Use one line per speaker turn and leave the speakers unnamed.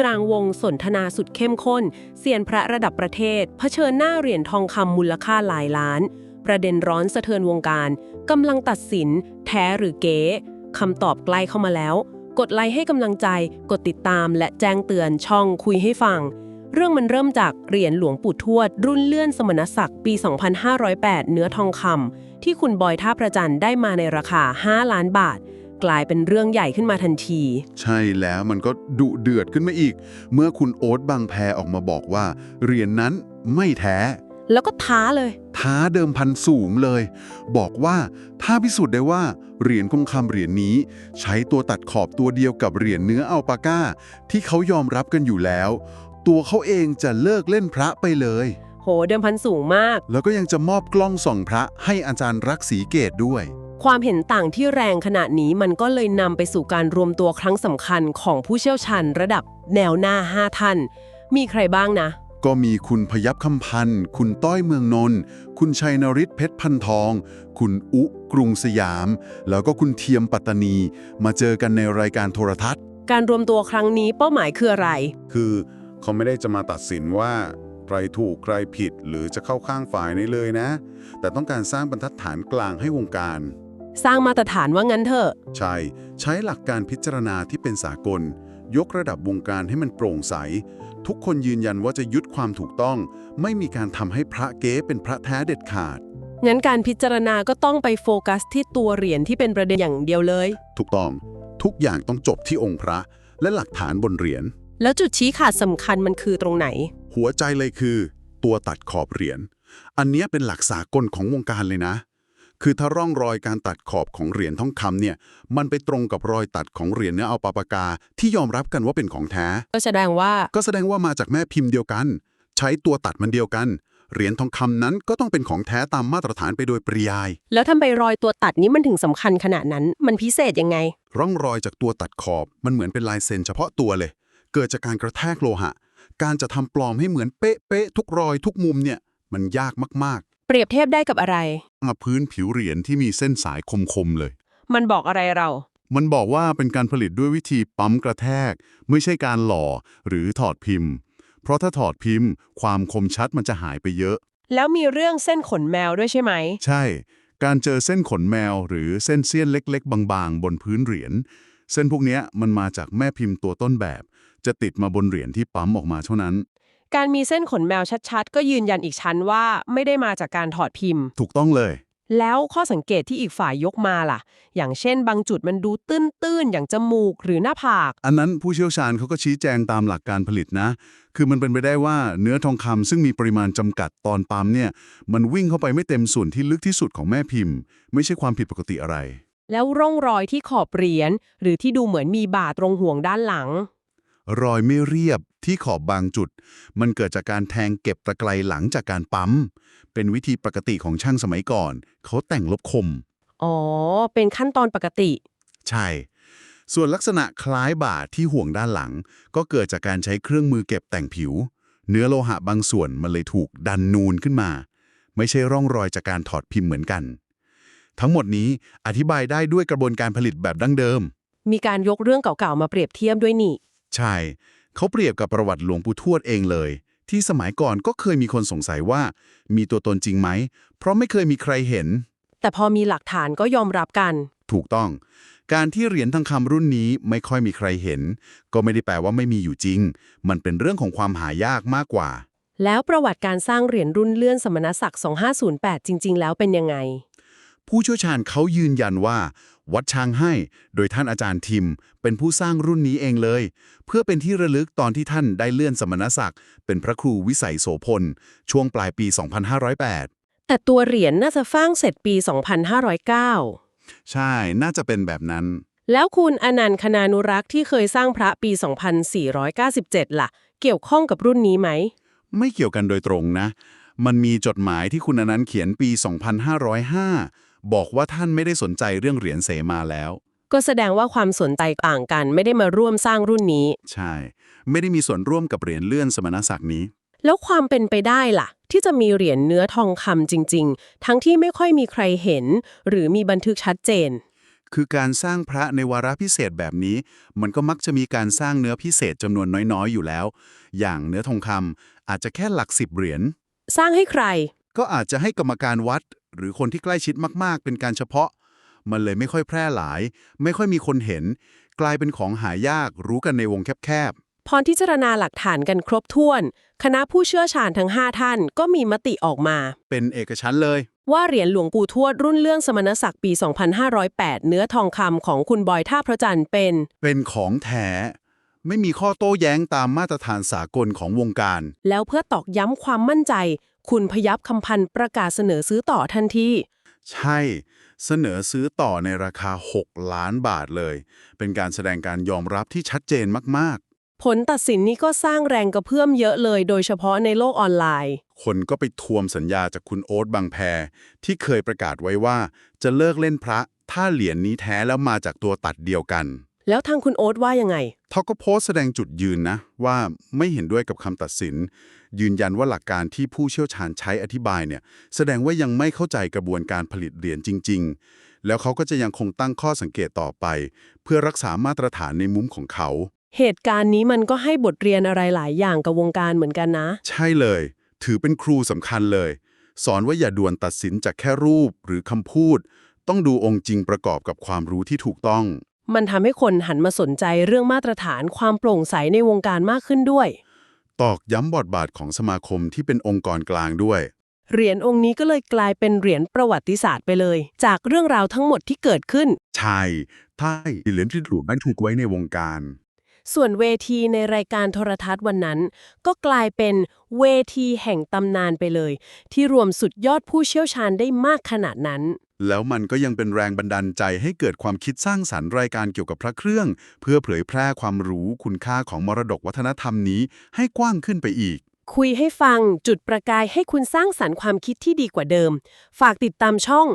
กลางวงสนทนาสุดเข้มข้นเซียนพระระดับประเทศเผชิญหน้าเหรียญทองคำมูลค่าหลายล้าน ประเด็นร้อนสะเทือนวงการกำลังตัดสิน แท้หรือเก๋คำตอบใกล้เข้ามาแล้ว กดไลค์ให้กำลังใจ กดติดตามและแจ้งเตือนช่องคุยให้ฟัง เรื่องมันเริ่มจากเหรียญหลวงปู่ทวด รุ่นเลื่อนสมณศักดิ์ปี 2508 เนื้อทองคำที่คุณบอยท่าประจันได้มาในราคา 5 ล้านบาท กลายเป็นเรื่องใหญ่ขึ้นมาทันที
ใช่แล้วมันก็ดุเดือดขึ้นมาอีก เมื่อคุณโอ๊ตบางแพออกมาบอกว่า เหรียญนนั้นไม่แท้
แล้วก็ท้าเลย
ท้าเดิมพันสูงเลย บอกว่าถ้าพิสูจน์ได้ว่า เหรียญคงคำเหรียญนี้ ใช้ตัวตัดขอบตัวเดียวกับเหรียญเนื้ออัลปาก้า ที่เขายอมรับกันอยู่แล้ว ตัวเขาเองจะเลิกเล่นพระไปเลย
โหเดิมพันสูงมาก
แล้วก็ยังจะมอบกล้องส่องพระให้อาจารย์รักสีเกตด้วย
ความเห็นต่างที่แรงขนาดนี้มันก็เลยนำไปสู่การรวมตัวครั้งสำคัญของผู้เชี่ยวชาญระดับแนวหน้า 5 ท่าน มีใครบ้างนะ
ก็มีคุณพยับคำพันธ์ คุณต้อยเมืองนนท์คุณชัยนริศเพชรพันทอง คุณอุกรุงสยาม แล้วก็คุณเทียมปัตตานี มาเจอกันในรายการโทรทัศน์
การรวมตัวครั้งนี้เป้าหมายคืออะไร
คือเขาไม่ได้จะมาตัดสินว่าใครถูกใครผิดหรือจะเข้าข้างฝ่ายนี้เลยนะ แต่ต้องการสร้างบรรทัดฐานกลางให้วงการ
สร้างมาตรฐานว่างั้นเถอะ
ใช่ ใช้หลักการพิจารณาที่เป็นสากล ยกระดับวงการให้มันโปร่งใส ทุกคนยืนยันว่าจะยึดความถูกต้อง ไม่มีการทำให้พระเก๊เป็นพระแท้เด็ดขาด
งั้นการพิจารณาก็ต้องไปโฟกัสที่ตัวเหรียญที่เป็นประเด็นอย่างเดียวเลย
ถูกต้อง ทุกอย่างต้องจบที่องค์พระ และหลักฐานบนเหรียญ
แล้วจุดชี้ขาดสำคัญมันคือตรงไหน
หัวใจเลยคือ ตัวตัดขอบเหรียญ อันเนี้ยเป็นหลักสากลของวงการเลยนะ คือถ้าร่องรอยการตัดขอบของเหรียญทองคำเนี่ยมันไปตรงกับรอยตัดของเหรียญเนื้ออัลปาปากา ที่ยอมรับกันว่าเป็นของแท้
ก็แสดงว่า
ก็แสดงว่ามาจากแม่พิมพ์เดียวกัน ใช้ตัวตัดมันเดียวกันเหรียญทองคำนั้นก็ต้องเป็นของแท้ตามมาตรฐานไปโดยปริยาย
แล้วทำไมรอยตัวตัดนี้มันถึงสำคัญขนาดนั้น มันพิเศษยังไง
ร่องรอยจากตัวตัดขอบ มันเหมือนเป็นลายเซ็นเฉพาะตัวเลย เกิดจากการกระแทกโลหะ การจะทำปลอมให้เหมือนเป๊ะเป๊ะๆทุกรอยทุกมุมเนี่ย มันยากมาก
เปรียบเทียบได้กับอะไร
ๆมาพื้นผิวเหรียญที่มีเส้นสายคมๆเลย
มันบอกอะไรเรา
มันบอกว่าเป็นการผลิตด้วยวิธีปั๊มกระแทก ไม่ใช่การหล่อหรือถอดพิมพ์ เพราะถ้าถอดพิมพ์ ความคมชัดมันจะหายไปเยอะ
แล้วมีเรื่องเส้นขนแมวด้วยใช่ไหม
ใช่ การเจอเส้นขนแมวหรือเส้นเสี้ยนเล็ก ๆ บางๆ บนพื้นเหรียญเส้นพวกเนี้ยมันมาจากแม่พิมพ์ตัวต้นแบบ จะติดมาบนเหรียญที่ปั๊มออกมาเท่านั้น
การมีเส้นขนแมวชัดๆ ก็ยืนยันอีกชั้นว่าไม่ได้มาจากการถอดพิมพ์
ถูกต้องเลย
แล้วข้อสังเกตที่อีกฝ่ายยกมาล่ะ อย่างเช่น บางจุดมันดูตื้นๆ อย่างจมูกหรือหน้าผาก
อันนั้นผู้เชี่ยวชาญเขาก็ชี้แจงตามหลักการผลิตนะ คือมันเป็นไปได้ว่าเนื้อทองคำซึ่งมีปริมาณจำกัดตอนปั๊มเนี่ย มันวิ่งเข้าไปไม่เต็มส่วนที่ลึกที่สุดของแม่พิมพ์ ไม่ใช่ความผิดปกติอะไร
แล้วร่องรอยที่ขอบเหรียญหรือที่ดูเหมือนมีบาตรงห่วงด้านหลัง
รอยไม่เรียบที่ขอบบางจุด มันเกิดจากการแทงเก็บตะไคร้หลังจากการปั๊ม เป็นวิธีปกติของช่างสมัยก่อน เขาแต่งลบคม
อ๋อ เป็นขั้นตอนปกติ
ใช่ ส่วนลักษณะคล้ายบาดที่ห่วงด้านหลัง ก็เกิดจากการใช้เครื่องมือเก็บแต่งผิว เนื้อโลหะบางส่วนมันเลยถูกดันนูนขึ้นมา ไม่ใช่ร่องรอยจากการถอดพิมพ์เหมือนกัน ทั้งหมดนี้อธิบายได้ด้วยกระบวนการผลิตแบบดั้งเดิม
มีการยกเรื่องเก่าๆมาเปรียบเทียบด้วยนี่
ใช่ เขาเปรียบกับประวัติหลวงปู่ทวดเองเลย ที่สมัยก่อนก็เคยมีคนสงสัยว่า มีตัวตนจริงไหม เพราะไม่เคยมีใครเห็น
แต่พอมีหลักฐานก็ยอมรับกัน
ถูกต้อง การที่เหรียญทองคำรุ่นนี้ไม่ค่อยมีใครเห็น ก็ไม่ได้แปลว่าไม่มีอยู่จริง มันเป็นเรื่องของความหายากมากกว่า
แล้วประวัติการสร้างเหรียญรุ่นเลื่อนสมณศักดิ์ 2508 จริง ๆ แล้วเป็นยังไง
ผู้เชี่ยวชาญเขายืนยันว่า วัดช้างให้ โดยท่านอาจารย์ทิม เป็นผู้สร้างรุ่นนี้เองเลย เพื่อเป็นที่ระลึกตอนที่ท่านได้เลื่อนสมณศักดิ์เป็นพระครูวิสัยโสพล ช่วงปลายปี 2508
แต่ตัวเหรียญน่าจะสร้างเสร็จปี 2509
ใช่ น่าจะเป็นแบบนั้น
แล้วคุณอนันต์คณานุรักษ์ที่เคยสร้างพระปี 2497 ล่ะ เกี่ยวข้องกับรุ่นนี้ไหม
ไม่เกี่ยวกันโดยตรงนะ มันมีจดหมายที่คุณอนันต์เขียนปี 2505 บอกว่าท่านไม่ได้สนใจเรื่องเหรียญเสมาแล้ว
ก็แสดงว่าความสนใจต่างกันไม่ได้มาร่วมสร้างรุ่นนี้
ใช่ ไม่ได้มีส่วนร่วมกับเหรียญเลื่อนสมณศักดิ์นี้
แล้วความเป็นไปได้ล่ะ ที่จะมีเหรียญเนื้อทองคำจริง ๆ ทั้งที่ไม่ค่อยมีใครเห็น หรือมีบันทึกชัดเจน
คือการสร้างพระในวาระพิเศษแบบนี้ มันก็มักจะมีการสร้างเนื้อพิเศษจำนวนน้อยๆ อยู่แล้ว อย่างเนื้อทองคำอาจจะแค่หลักสิบเหรียญ
สร้างให้ใคร
ก็อาจจะให้กรรมการวัด หรือคนที่ใกล้ชิดมาก ๆ เป็นการเฉพาะ มันเลยไม่ค่อยแพร่หลาย ไม่ค่อยมีคนเห็น กลายเป็นของหายากรู้กันในวงแคบ
พอพิจารณาหลักฐานกันครบถ้วน คณะผู้เชี่ยวชาญทั้ง 5 ท่านก็มีมติออกมา
ๆเป็นเอกชั้นเลย
ว่าเหรียญหลวงปู่ทวดรุ่นเรื่องสมณศักดิ์ปี 2508 เนื้อทองคำของคุณบอยท่าพระจันทร์เป็น
เป็นของแท้ไม่มีข้อโต้แย้งตามมาตรฐานสากลของวงการ
แล้วเพื่อตอกย้ำความมั่นใจ คุณพยับคำพันธ์ประกาศเสนอซื้อต่อทันที
ใช่เสนอซื้อต่อในราคา 6 ล้านบาทเลย เป็นการแสดงการยอมรับที่ชัดเจนมาก
ผลตัดสินนี้ก็สร้างแรงกระเพื่อมเยอะเลย โดยเฉพาะในโลกออนไลน์
ๆคนก็ไปทวมสัญญาจากคุณโอ๊ตบางแพที่เคยประกาศไว้ว่า จะเลิกเล่นพระ ถ้าเหรียญนี้แท้แล้วมาจากตัวตัดเดียวกัน
แล้วทางคุณโอ๊ตว่ายังไง
เขาก็โพสต์แสดงจุดยืนนะ ว่าไม่เห็นด้วยกับคำตัดสิน ยืนยันว่าหลักการที่ผู้เชี่ยวชาญใช้อธิบายเนี่ย แสดงว่ายังไม่เข้าใจกระบวนการผลิตเหรียญจริง ๆ แล้วเขาก็จะยังคงตั้งข้อสังเกตต่อไป เพื่อรักษามาตรฐานในมุมของเขา
เหตุการณ์นี้มันก็ให้บทเรียนอะไรหลายอย่างกับวงการเหมือนกันนะ
ใช่เลย ถือเป็นครูสำคัญเลย สอนว่าอย่าด่วนตัดสินจากแค่รูปหรือคำพูด ต้องดูองค์จริงประกอบกับความรู้ที่ถูกต้อง
มันทำให้คนหันมาสนใจเรื่องมาตรฐานความโปร่งใสในวงการมากขึ้นด้วย
ตอกย้ำบทบาทของสมาคมที่เป็นองค์กรกลางด้วย
เหรียญองค์นี้ก็เลยกลายเป็นเหรียญประวัติศาสตร์ไปเลย จากเรื่องราวทั้งหมดที่เกิดขึ้น
ใช่ใช่เหรียญที่ถูกบันทึกไว้ในวงการ
ส่วนเวทีในรายการโทรทัศน์วันนั้น ก็กลายเป็นเวทีแห่งตำนานไปเลย ที่รวมสุดยอดผู้เชี่ยวชาญได้มากขนาดนั้น
แล้วมันก็ยังเป็นแรงบันดาลใจให้เกิดความคิดสร้างสรรค์รายการเกี่ยวกับพระเครื่อง เพื่อเผยแพร่ความรู้คุณค่าของมรดกวัฒนธรรมนี้ให้กว้างขึ้นไปอีก
คุยให้ฟังจุดประกายให้คุณสร้างสรรค์ความคิดที่ดีกว่าเดิม ฝากติดตามช่อง